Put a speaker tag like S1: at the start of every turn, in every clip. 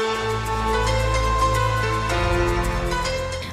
S1: you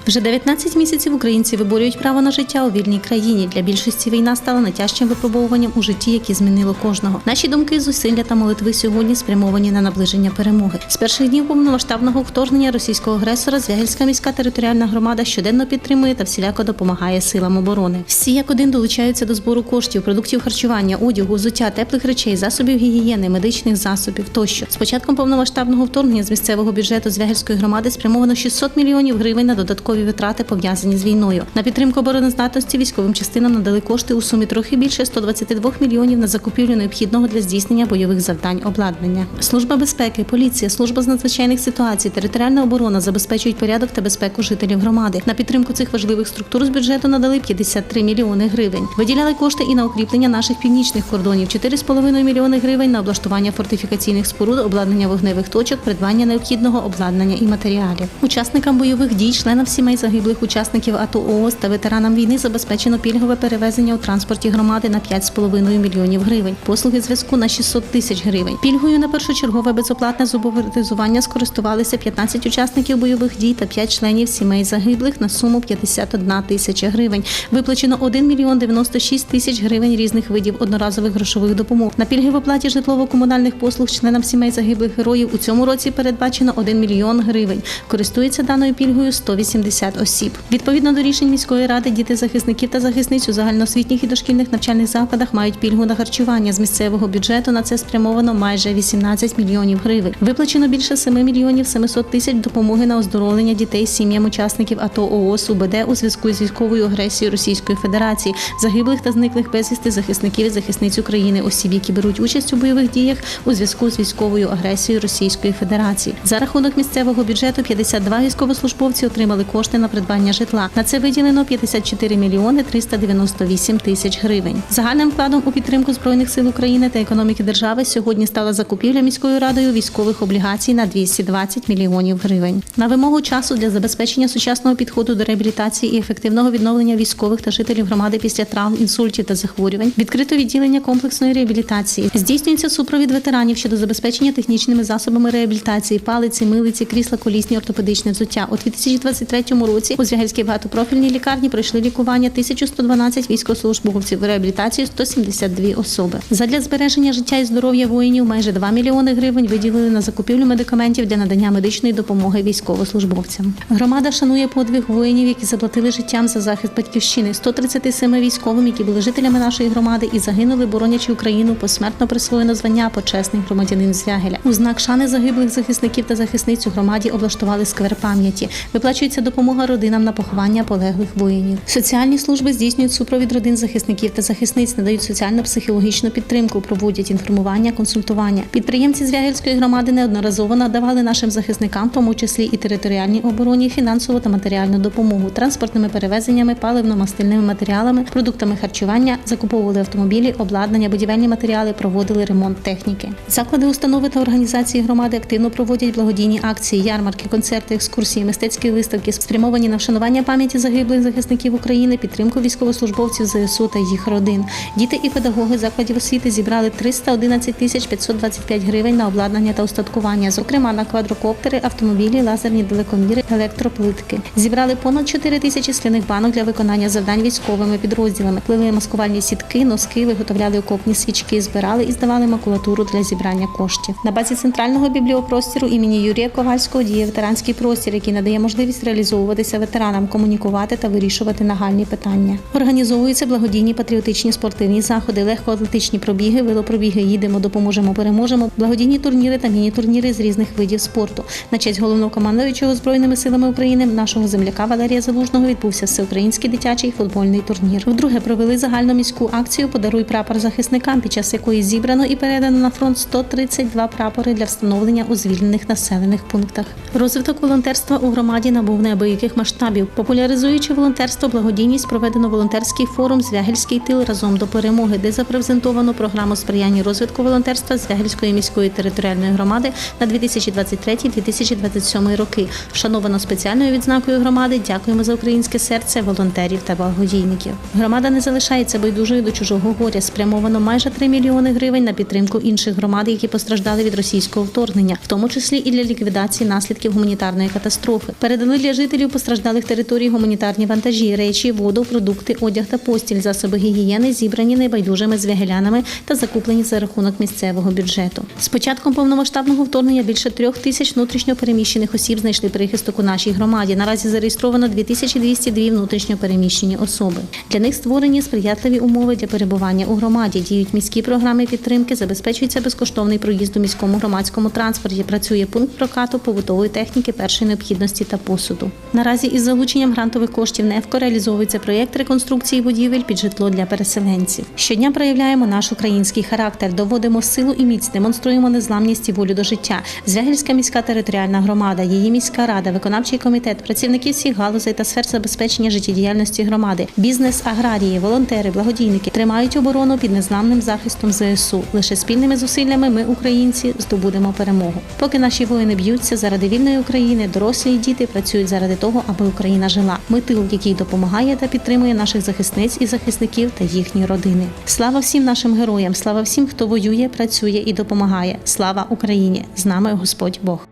S1: Вже 19 місяців українці виборюють право на життя у вільній країні. Для більшості війна стала найтяжчим випробовуванням у житті, яке змінило кожного. Наші думки, зусилля та молитви сьогодні спрямовані на наближення перемоги. З перших днів повномасштабного вторгнення російського агресора Звягельська міська територіальна громада щоденно підтримує та всіляко допомагає силам оборони. Всі як один долучаються до збору коштів, продуктів харчування, одягу, взуття, теплих речей, засобів гігієни, медичних засобів тощо. З початком повномасштабного вторгнення з місцевого бюджету Звягельської громади спрямовано 600 мільйонів гривень на додаткові витрати пов'язані з війною. На підтримку обороноздатності військовим частинам надали кошти у сумі трохи більше 122 мільйонів на закупівлю необхідного для здійснення бойових завдань обладнання. Служба безпеки, поліція, служба з надзвичайних ситуацій, територіальна оборона забезпечують порядок та безпеку жителів громади. На підтримку цих важливих структур з бюджету надали 53 мільйони гривень. Виділяли кошти і на укріплення наших північних кордонів 4,5 мільйони гривень на облаштування фортифікаційних споруд, обладнання вогневих точок, придбання необхідного обладнання і матеріалів. Учасникам бойових дій, членам сімей загиблих учасників АТО ООС та ветеранам війни забезпечено пільгове перевезення у транспорті громади на 5,5 мільйонів гривень, послуги зв'язку на 600 тисяч гривень. Пільгою на першочергове безоплатне зубовертизування скористувалися 15 учасників бойових дій та 5 членів сімей загиблих на суму 51 тисяча гривень. Виплачено 1 мільйон 96 тисяч гривень різних видів одноразових грошових допомог. На пільги в оплаті житлово-комунальних послуг членам сімей загиблих героїв у цьому році передбачено 1 мільйон гривень. Користується даною пільгою 180 осіб. Відповідно до рішень міської ради, діти захисників та захисниць у загальноосвітніх і дошкільних навчальних закладах мають пільгу на харчування з місцевого бюджету. На це спрямовано майже 18 мільйонів гривень. Виплачено більше 7 мільйонів 700 тисяч допомоги на оздоровлення дітей сім'ям учасників АТО ООС УБД у зв'язку з військовою агресією Російської Федерації, загиблих та зниклих безвісти захисників і захисниць України, осіб, які беруть участь у бойових діях у зв'язку з військовою агресією Російської Федерації. За рахунок місцевого бюджету 52 військовослужбовці отримали кошти на придбання житла. На це виділено 54 мільйони 398 тисяч гривень. Загальним вкладом у підтримку збройних сил України та економіки держави сьогодні стала закупівля міською радою військових облігацій на 220 мільйонів гривень. На вимогу часу для забезпечення сучасного підходу до реабілітації і ефективного відновлення військових та жителів громади після травм, інсультів та захворювань відкрито відділення комплексної реабілітації. Здійснюється супровід ветеранів щодо забезпечення технічними засобами реабілітації, палиці, милиці, крісла, колісні, ортопедичне взуття. У 2023 році у Звягельській багатопрофільній лікарні пройшли лікування 1112 військовослужбовців, реабілітацію 172 особи. Задля збереження життя і здоров'я воїнів майже 2 мільйони гривень виділили на закупівлю медикаментів для надання медичної допомоги військовослужбовцям. Громада шанує подвиг воїнів, які заплатили життям за захист батьківщини, 137 військовим, які були жителями нашої громади і загинули, боронячи Україну, посмертно присвоєно звання почесний громадянин Звягеля. У знак шани загиблих захисників та захисниць у громаді облаштували сквер пам'яті. Виплачується допомога родинам на поховання полеглих воїнів. Соціальні служби здійснюють супровід родин захисників та захисниць, надають соціально-психологічну підтримку, проводять інформування, консультування. Підприємці Звягельської громади неодноразово надавали нашим захисникам, в тому числі і територіальній обороні, фінансову та матеріальну допомогу, транспортними перевезеннями, паливно-мастильними матеріалами, продуктами харчування, закуповували автомобілі, обладнання, будівельні матеріали, проводили ремонт техніки. Заклади, установи та організації громади активно проводять благодійні акції, ярмарки, концерти, екскурсії, мистецькі виставки, спрямовані на вшанування пам'яті загиблих захисників України, підтримку військовослужбовців ЗСУ та їх родин. Діти і педагоги закладів освіти зібрали 311 тисяч 525 гривень на обладнання та устаткування, зокрема на квадрокоптери, автомобілі, лазерні далекоміри, електроплитки. Зібрали понад 4 тисячі скляних банок для виконання завдань військовими підрозділами, плели маскувальні сітки, носки, виготовляли окопні свічки, збирали і здавали макулатуру для зібрання коштів. На базі центрального бібліопростору імені Юрія Ковальського діє ветеранський простір, який надає можливість реалізовуватися ветеранам, комунікувати та вирішувати нагальні питання. Організовуються благодійні патріотичні спортивні заходи, легкоатлетичні пробіги, велопробіги. Їдемо, допоможемо, переможемо. Благодійні турніри та міні-турніри з різних видів спорту. На честь головнокомандуючого збройними силами України нашого земляка Валерія Залужного відбувся всеукраїнський дитячий футбольний турнір. Вдруге провели загальноміську акцію Подаруй прапор захисникам, під час якої зібрано і передано на фронт 132 прапори для встановлення у звільнених населених пунктах. Розвиток волонтерства у громаді набув неабиякої неабияких масштабів. Популяризуючи волонтерство, благодійність проведено волонтерський форум Звягельський тил разом до перемоги, де запрезентовано програму сприяння розвитку волонтерства Звягельської міської територіальної громади на 2023-2027 роки. Вшановано спеціальною відзнакою громади. Дякуємо за українське серце волонтерів та благодійників. Громада не залишається байдужою до чужого горя. Спрямовано майже 3 мільйони гривень на підтримку інших громад, які постраждали від російського вторгнення, в тому числі і для ліквідації наслідків гуманітарної катастрофи. Передали для жителів постраждалих територій гуманітарні вантажі, речі, воду, продукти, одяг та постіль, засоби гігієни, зібрані небайдужими звягелянами та закуплені за рахунок місцевого бюджету. З початком повномасштабного вторгнення більше трьох тисяч внутрішньо переміщених осіб знайшли прихисток у нашій громаді. Наразі зареєстровано 2202 внутрішньо переміщені особи. Для них створені сприятливі умови для перебування у громаді. Діють міські програми підтримки, забезпечується безкоштовний проїзд у міському громадському транспорті. Працює пункт прокату побутової техніки першої необхідності та посуду. Наразі із залученням грантових коштів НЕФКО реалізовується проєкт реконструкції будівель під житло для переселенців. Щодня проявляємо наш український характер, доводимо силу і міць, демонструємо незламність і волю до життя. Звягельська міська територіальна громада, її міська рада, виконавчий комітет, працівники всіх галузей та сфер забезпечення життєдіяльності громади, бізнес, аграрії, волонтери, благодійники тримають оборону під незламним захистом ЗСУ. Лише спільними зусиллями ми, українці, здобудемо перемогу. Поки наші воїни б'ються заради вільної України, дорослі і діти працюють заради того, аби Україна жила. Ми тил, який допомагає та підтримує наших захисниць і захисників та їхні родини. Слава всім нашим героям! Слава всім, хто воює, працює і допомагає. Слава Україні! З нами Господь Бог.